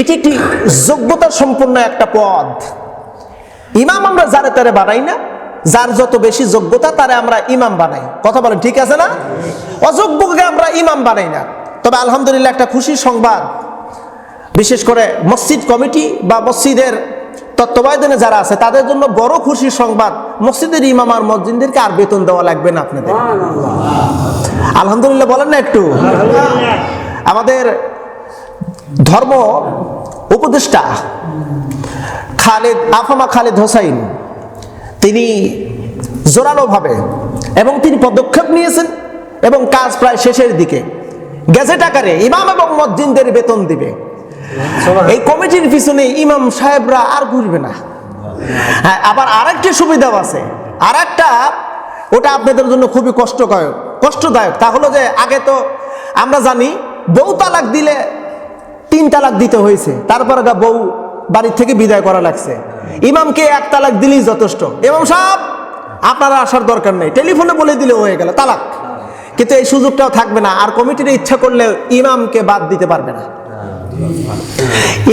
এটি একটি যোগ্যতা সম্পন্ন একটা পদ। ইমাম আমরা যারে তারে বানাই না যার যত বেশি যোগ্যতা তারে আমরা ইমাম বানাই। কথা বলেন ঠিক আছে না? অযোগ্যকে আমরা ইমাম বানাই না। তবে আলহামদুলিল্লাহ একটা খুশির সংবাদ। বিশেষ করে মসজিদ কমিটি বা মসজিদের তত্ত্বাবধানে যারা আছে তাদের জন্য বড় খুশির সংবাদ মসজিদের ইমাম আর মসজিদদেরকে আর বেতন দেওয়া লাগবে না আপনাদের। আলহামদুলিল্লাহ বলেন না একটু। আমাদের ধর্ম উপদেষ্টা খালেদ, আফামা খালেদ হোসাইন, তিনি জোরালোভাবে এবং তিনি পদক্ষেপ নিয়েছেন এবং কাজ প্রায় শেষের দিকে। গেজেট আকারে ইমাম এবং মসজিদদের বেতন দিবে। এই কমিটির পিছনে ইমাম সাহেবরা আর ঘুরবে না। হ্যাঁ আবার আরেকটি সুবিধাও আছে। আর একটা ওটা আপনাদের জন্য খুবই কষ্টদায়ক কষ্টদায়ক। তা হলো যে, আগে তো আমরা জানি, বউ তালাক দিলে তিন তালাক দিতে হয়েছে। তারপর বউ বাড়ির থেকে বিদায় করা লাগছে। ইমামকে এক তালাক দিলেই যথেষ্ট। ইমাম সাহেব, আপনারা আসার দরকার নেই। টেলিফোনে বলে দিলে হয়ে গেল, তালাক। কিন্তু এই সুযোগটাও থাকবে না। আর কমিটির ইচ্ছা করলে ইমামকে বাদ দিতে পারবে না।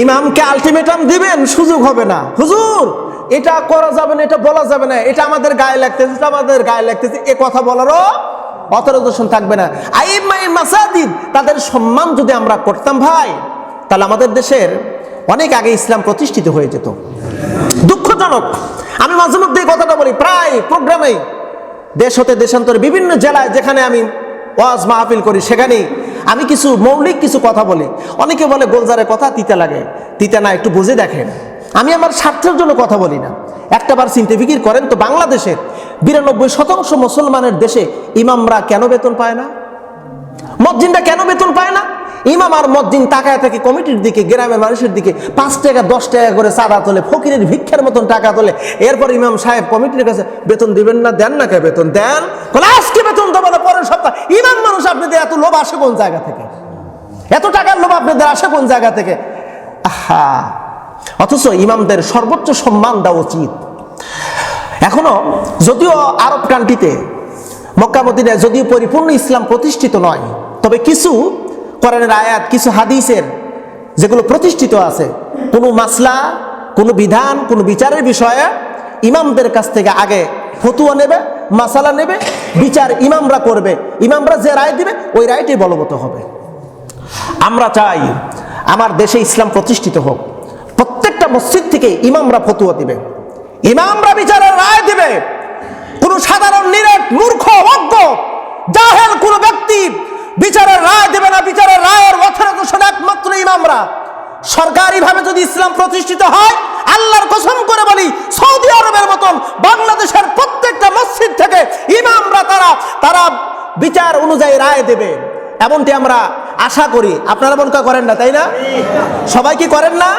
ইমামকে আলটিমেটাম দিবেন, সুযোগ হবে না। হুজুর, এটা করা যাবে না, এটা বলা যাবে না। এটা আমাদের গায়ে লাগতেছে, এটা আমাদের গায়ে লাগতেছে। এ কথা বলারও অতরদর্শন থাকবে না। আইমাই মাসাদিদ তাদের সম্মান যদি আমরা করতাম ভাই তাহলে আমাদের দেশের অনেক আগে ইসলাম প্রতিষ্ঠিত হয়ে যেত। দুঃখজনক। আমি মাঝে মধ্যে কথাটা বলি, প্রায় প্রোগ্রামেই দেশ হতে দেশান্তরে বিভিন্ন জেলায় যেখানে আমি ওয়াজ মাহফিল করি, সেখানেই আমি কিছু মৌলিক কিছু কথা বলি। অনেকে বলে, গোলজারের কথা তিতা লাগে। তিতা না, একটু বুঝে দেখেন। আমি আমার স্বার্থের জন্য কথা বলি না। একটাবার চিন্তে ফিকির করেন তো বাংলাদেশের বিরানব্বই শতাংশ মুসলমানের দেশে ইমামরা কেন বেতন পায় না? মসজিদটা কেন বেতন পায় না? ইমাম আর মসজিদ তাকায় থাকে কমিটির দিকে, গ্রামের মানুষের দিকে, পাঁচ টাকা, দশ টাকা করে চাঁদা তোলে, ফকিরের ভিক্ষার মতন টাকা তোলে। এরপর ইমাম সাহেব কমিটির কাছে, বেতন দিবেন না, দেন না কে বেতন? দেন। আজকে বেতন দেবো না, পরের সপ্তাহ ইমাম মানুষ আপনাদের এত লোভ আসে কোন জায়গা থেকে? এত টাকার লোভ আপনাদের আসে কোন জায়গা থেকে? আহা! অথচ ইমামদের সর্বোচ্চ সম্মান দেওয়া উচিত। এখনও যদিও আরব কান্ট্রিতে মক্কা মদিনায় যদিও পরিপূর্ণ ইসলাম প্রতিষ্ঠিত নয়, তবে কিছু কোরআনের আয়াত, কিছু হাদিসের যেগুলো প্রতিষ্ঠিত আছে, কোনো মাসলা, কোনো বিধান, কোনো বিচারের বিষয়ে ইমামদের কাছ থেকে আগে ফতুয়া নেবে, মাসালা নেবে, বিচার ইমামরা করবে, ইমামরা যে রায় দিবে, ওই রায়টাই বলবৎ হবে। আমরা চাই আমার দেশে ইসলাম প্রতিষ্ঠিত হোক। প্রত্যেকটা মসজিদ থেকে ইমামরা ফতুয়া দিবে। ইমামরা বিচারের রায় দিবে। কোন সাধারণ নিরেট মূর্খ অজ্ঞ জাহেল কোন ব্যক্তি বিচারের রায় দেবে না, বিচারের রায়ের অথরিটেশন একমাত্র ইমামরা। সরকারিভাবে যদি ইসলাম প্রতিষ্ঠিত হয়, আল্লাহর কসম করে বলি, সৌদি আরবের মতন বাংলাদেশের প্রত্যেকটা মসজিদ থেকে ইমামরা তারা তারা বিচার অনুযায়ী রায় দেবে। এমনটি আমরা আশা করি। আপনারা মনে করেন না, তাই না? সবাই কি করেন না?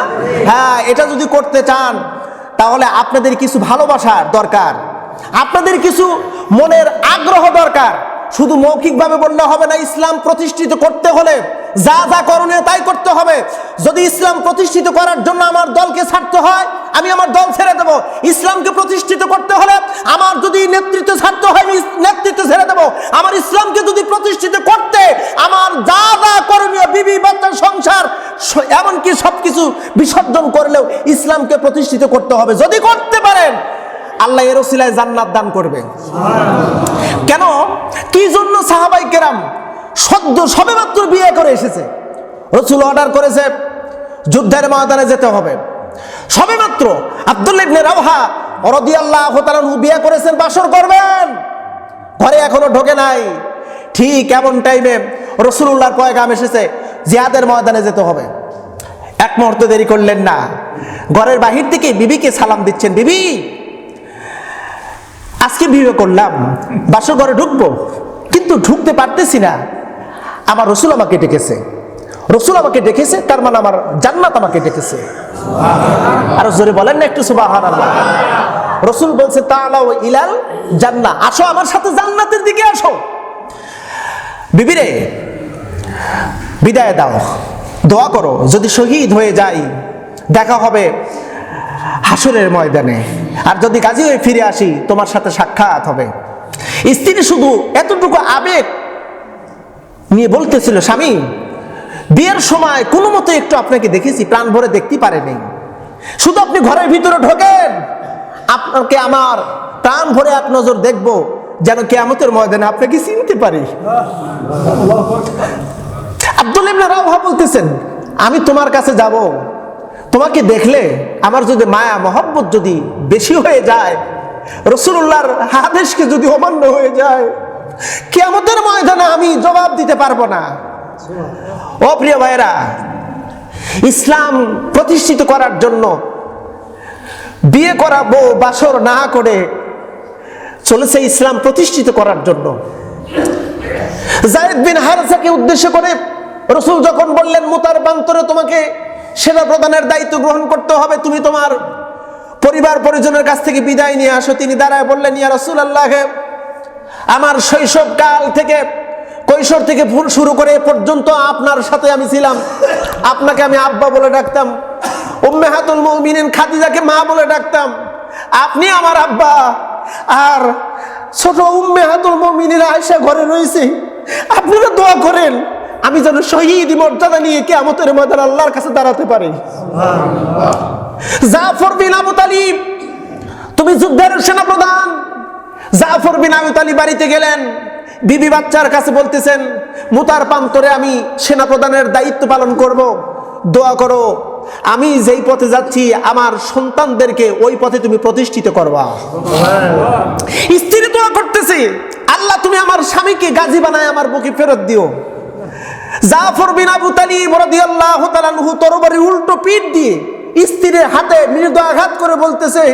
হ্যাঁ এটা যদি করতে চান, তাহলে আপনাদের কিছু ভালোবাসার দরকার। আপনাদের কিছু মনের আগ্রহ দরকার। শুধু মৌখিকভাবে বললে হবে না, ইসলাম প্রতিষ্ঠিত করতে হলে যা যা করণীয় তাই করতে হবে। যদি ইসলাম প্রতিষ্ঠিত করার জন্য আমার দলকে ছাড়তে হয়, আমি আমার দল ছেড়ে দেব। ইসলামকে প্রতিষ্ঠিত করতে হলে আমার যদি নেতৃত্ব ছাড়তে হয়, আমি নেতৃত্ব ছেড়ে দেব। আমার ইসলামকে যদি প্রতিষ্ঠিত করতে আমার যা যা করণীয়, বিবি বাচ্চার সংসার এমনকি সবকিছু বিসর্জন করলেও ইসলামকে প্রতিষ্ঠিত করতে হবে। যদি করতে পারেন আল্লাহ এর ওসিলায় জান্নাত দান করবে। কেন? কি জন্য সাহাবাই কেরাম সদ্য সবেমাত্র বিয়ে করে এসেছে? রসুল অর্ডার করেছে, যুদ্ধের ময়দানে যেতে হবে। সবেমাত্র আব্দুল ইবনে রাওহা রাদিয়াল্লাহু তাআলা বিয়ে করেছেন, বাসর করবেন। ঘরে এখনও ঢোকে নাই। ঠিক এমন টাইমে রসুল্লাহর পয়গাম এসেছে, জিহাদের ময়দানে যেতে হবে। এক মুহূর্ত দেরি করলেন না। ঘরের বাহির থেকে বিবিকে সালাম দিচ্ছেন, বিবি আজকে বিয়ে করলাম, বাসর ঘরে ঢুকবো, কিন্তু ঢুকতে পারতেছি না। আমার রসুল আমাকে ডেকেছে। রসুল আমাকে ডেকেছে, তার মানে আমার জান্নাত আমাকে ডেকেছে। আর জোরে বলেন না একটু সুবাহান আল্লাহ রসুল বলছে তালাও ইলাল জান্না আসো আমার সাথে জান্নাতের দিকে আসো। বিবিরে, বিদায় দাও। দোয়া করো, যদি শহীদ হয়ে যাই, দেখা হবে হাসরের ময়দানে। আর যদি কাজী হয়ে ফিরে আসি, তোমার সাথে সাক্ষাৎ হবে। স্ত্রী শুধু এতটুকু আবেগ নিয়ে বলতেছিল, স্বামী, বিয়ের সময় কোনো মতো একটু আপনাকে দেখেছি, প্রাণ ভরে দেখতে পারেনি শুধু আপনি ঘরের ভিতরে ঢোকেন, আপনাকে আমার প্রাণ ভরে এক নজর দেখব, যেন কেয়ামতের ময়দানে আপনাকে চিনতে পারি। আব্দুল ইবনে রাওহা বলতেছেন, আমি তোমার কাছে যাব তোমাকে দেখলে আমার যদি মায়া, মহব্বত যদি বেশি হয়ে যায়, রসুল্লাহর হাদেশকে যদি অমান্য হয়ে যায়, কেয়ামতের ময়দানে আমি জবাব দিতে পারব না। ও প্রিয় ভাইরা ইসলাম প্রতিষ্ঠিত করার জন্য বিয়ে করা বউ বাসর না করে চলেছে ইসলাম প্রতিষ্ঠিত করার জন্য। জায়েদ বিন হারসাকে উদ্দেশ্য করে রসুল যখন বললেন, মুতার প্রান্তরে তোমাকে সেনা প্রদানের দায়িত্ব গ্রহণ করতে হবে। তুমি তোমার পরিবার পরিজনের কাছ থেকে বিদায় নিয়ে আসো। তিনি দাঁড়ায় বললেন, ইয়া রসুল আল্লাহ আমার শৈশব কাল থেকে কৈশোর থেকে ফুল শুরু করে পর্যন্ত আপনার সাথে আমি ছিলাম। আপনাকে আমি আব্বা বলে ডাকতাম, উম্মে হাতুল মুমিনিন খাদিজাকে মা বলে ডাকতাম। আপনি আমার আব্বা। আর ছোট উম্মে হাতুল মুমিনিন আয়সা ঘরে রয়েছে। আপনারা দোয়া করেন। আমি যেন শহীদ মর্যাদা নিয়ে কেয়ামতের ময়দান আল্লাহর কাছে দাঁড়াতে পারি। জাফর বিন আবু তালিব, তুমি যুদ্ধের সেনাপ্রধান। জাফর বিন আবু তালিব বাড়িতে গেলেন, বিবি বাচ্চার কাছে বলতেছেন, মুতার প্রান্তরে আমি সেনাপ্রধানের দায়িত্ব পালন করব। দোয়া করো, আমি যেই পথে যাচ্ছি, আমার সন্তানদেরকে ওই পথে তুমি প্রতিষ্ঠিত করবা। স্ত্রী দোয়া করতেছে, আল্লাহ, তুমি আমার স্বামীকে গাজী বানায় আমার বুকে ফেরত দিও। জাফর বিন আবু তালিব রাদিয়াল্লাহু তাআলা আনহু তরবারি উল্টো পিঠ দিয়ে স্ত্রীর হাতে মৃদু আঘাত করে বলতেছে,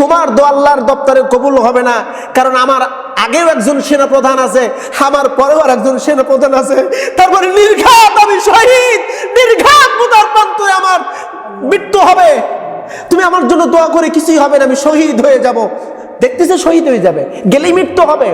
তোমার দো আল্লাহর দপ্তরে কবুল হবে না, কারণ আমার আগেও একজন সেনাপ্রধান আছে, আমার পরেও আর একজন সেনাপ্রধান আছে। তারপরে নির্ঘাত আমি শহীদ, নির্ঘাত মুদার প্রান্তরে আমার মৃত্যু হবে। তুমি আমার জন্য দোয়া করে কিছুই হবে না, আমি শহীদ হয়ে যাব। দেখতেছে শহীদ হয়ে যাবে, গেলেই মৃত্যু হবে।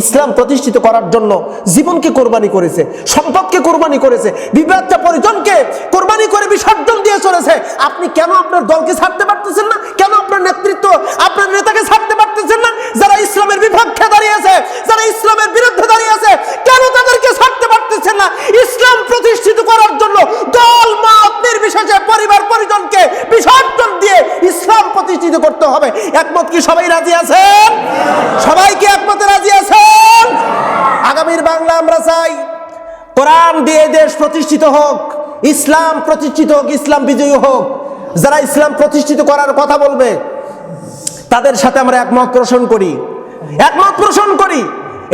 ইসলাম প্রতিষ্ঠিত করার জন্য জীবনকে কোরবানি করেছে, সম্পদকে কোরবানি করেছে, বিবাদটা পরিজনকে কোরবানি করে বিসর্জন দিয়ে চলেছে। আপনি কেন আপনার দলকে ছাড়তে পারতেছেন না? কেন আপনার নেতৃত্ব, আপনার নেতাকে ছাড়তে পারতেছেন না? যারা ইসলামের বিপক্ষে দাঁড়িয়েছে, যারা ইসলামের বিরুদ্ধে দাঁড়িয়েছে, কেন তাদেরকে ছাড়তে পারতেছেন না? ইসলাম প্রতিষ্ঠিত করার জন্য দল, মত নির্বিশেষে পরিবার পরিজনকে বিসর্জন দিয়ে ইসলাম প্রতিষ্ঠিত করতে হবে। একমত কি সবাই রাজি আছেন বাংলা আমরা চাই। কোরআন দিয়ে দেশ প্রতিষ্ঠিত হোক, ইসলাম প্রতিষ্ঠিত হোক, ইসলাম বিজয়ী হোক। যারা ইসলাম প্রতিষ্ঠিত করার কথা বলবে, তাদের সাথে আমরা একমত পোষণ করি। একমত পোষণ করি।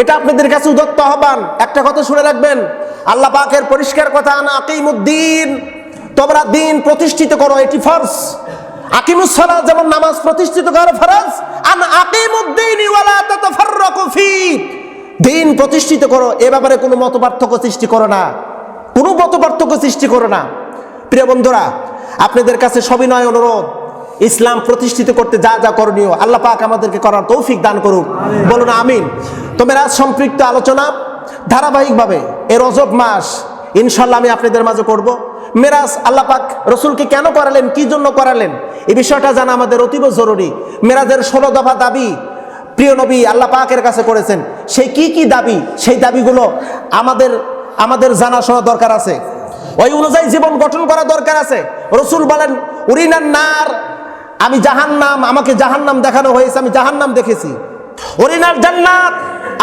এটা আপনাদের কাছে উদত্ত আহ্বান। একটা কথা শুনে রাখবেন, আল্লাহ পাকের পরিষ্কার কথা না আকিমুদ্দিন, তোমরা দিন প্রতিষ্ঠিত করো, এটি ফরজ। আকিমুসসালাত যেমন নামাজ প্রতিষ্ঠিত করো ফরজ। আন আকিমুদ্দিন ওয়ালা তাতাফাররাকু ফি। দিন প্রতিষ্ঠিত করো, এ ব্যাপারে কোনো মত সৃষ্টি করো না। কোনো মত সৃষ্টি করো না। প্রিয় বন্ধুরা, আপনাদের কাছে সবিনয় অনুরোধ, ইসলাম প্রতিষ্ঠিত করতে যা যা করণীয়, আল্লাহ পাক আমাদেরকে করার তৌফিক দান করুক। বলুন আমিন। তো মেরাজ সম্পৃক্ত আলোচনা, ধারাবাহিকভাবে এ রজব মাস ইনশাল্লাহ আমি আপনাদের মাঝে করব। মেরাজ আল্লাহ পাক রসুলকে কেন করালেন, কি জন্য করালেন, এই বিষয়টা জানা আমাদের অতীব জরুরি। মেরাজের ষোলো দফা দাবি প্রিয় নবী আল্লাহ পাকের কাছে করেছেন। সেই কি কি দাবি? সেই দাবিগুলো আমাদের আমাদের জানা শোনা দরকার আছে। ওই অনুযায়ী জীবন গঠন করা দরকার আছে। রসুল বলেন উরিনার নার, আমি জাহান্নাম, আমাকে জাহান্নাম দেখানো হয়েছে, আমি জাহান্নাম দেখেছি। অরিনার জান্নাত,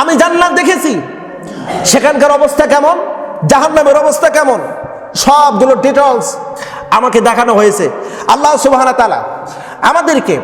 আমি জান্নাত দেখেছি। সেখানকার অবস্থা কেমন? জাহান্নামের অবস্থা কেমন? সবগুলো ডিটেলস আমাকে দেখানো হয়েছে। আল্লাহ সুবহানাহু ওয়া তাআলা আমাদেরকে